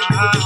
Allah.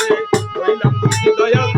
রে হইলাম দুঃখী দয়াল